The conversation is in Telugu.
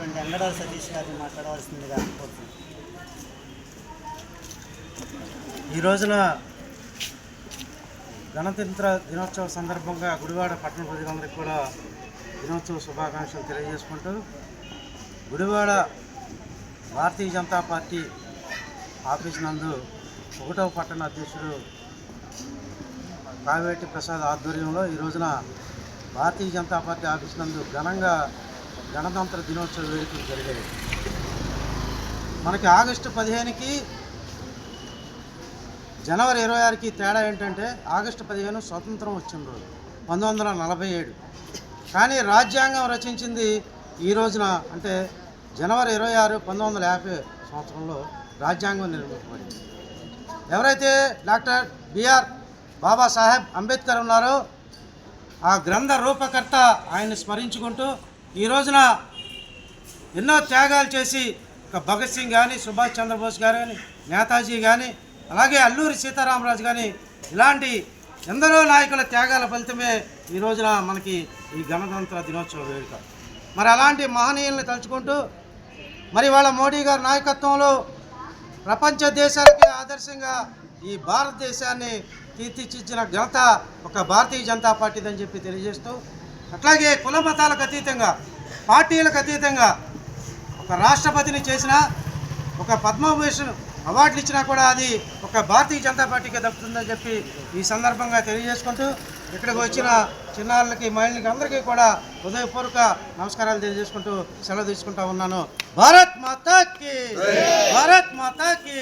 తెలియజేయవలసిందిగా కోరుతున్నాను. ఈ రోజున గణతంత్ర దినోత్సవ సందర్భంగా గుడివాడ పట్టణ ప్రజలందరికీ కూడా దినోత్సవ శుభాకాంక్షలు తెలియజేసుకుంటూ గుడివాడ భారతీయ జనతా పార్టీ ఆఫీస్ నందు ఒకటవ పట్టణ అధ్యక్షుడు కావేటి ప్రసాద్ ఆధ్వర్యంలో ఈ రోజున భారతీయ జనతా పార్టీ ఆఫీస్ నందు ఘనంగా గణతంత్ర దినోత్సవ వేడుకలు జరిగాయి. మనకి ఆగస్టు పదిహేనుకి జనవరి ఇరవై ఆరుకి తేడా ఏంటంటే ఆగస్టు పదిహేను స్వతంత్రం వచ్చిన రోజు పంతొమ్మిది వందల నలభై ఏడు. కానీ రాజ్యాంగం రచించింది ఈ రోజున అంటే జనవరి ఇరవై ఆరు పంతొమ్మిది వందల యాభై సంవత్సరంలో రాజ్యాంగం నిర్మించబడింది ఎవరైతే డాక్టర్ బిఆర్ బాబాసాహెబ్ అంబేద్కర్ ఉన్నారో ఆ గ్రంథ రూపకర్త ఆయన్ని స్మరించుకుంటూ ఈ రోజున ఎన్నో త్యాగాలు చేసి ఒక భగత్ సింగ్ కానీ సుభాష్ చంద్రబోస్ గారు కానీ నేతాజీ కానీ అలాగే అల్లూరి సీతారామరాజు కానీ ఇలాంటి ఎందరో నాయకుల త్యాగాల ఫలితమే ఈ రోజున మనకి ఈ గణతంత్ర దినోత్సవ వేడుక. మరి అలాంటి మహనీయుల్ని తలుచుకుంటూ మరి వాళ్ళ మోడీ గారి నాయకత్వంలో ప్రపంచ దేశాలకి ఆదర్శంగా ఈ భారతదేశాన్ని తీర్చిచ్చిన ఘనత ఒక భారతీయ జనతా పార్టీదని చెప్పి తెలియజేస్తూ అట్లాగే కుల మతాలకు అతీతంగా పార్టీలకు అతీతంగా ఒక రాష్ట్రపతిని చేసిన ఒక పద్మభూషణ్ అవార్డులు ఇచ్చినా కూడా అది ఒక భారతీయ జనతా పార్టీకి దక్కుతుందని చెప్పి ఈ సందర్భంగా తెలియజేసుకుంటూ ఇక్కడికి వచ్చిన చిన్నారులకి మహిళలకి అందరికీ కూడా హృదయపూర్వక నమస్కారాలు తెలియజేసుకుంటూ సెలవు తీసుకుంటా ఉన్నాను. భారత్ మాతాకి భారత్ మాతాకి.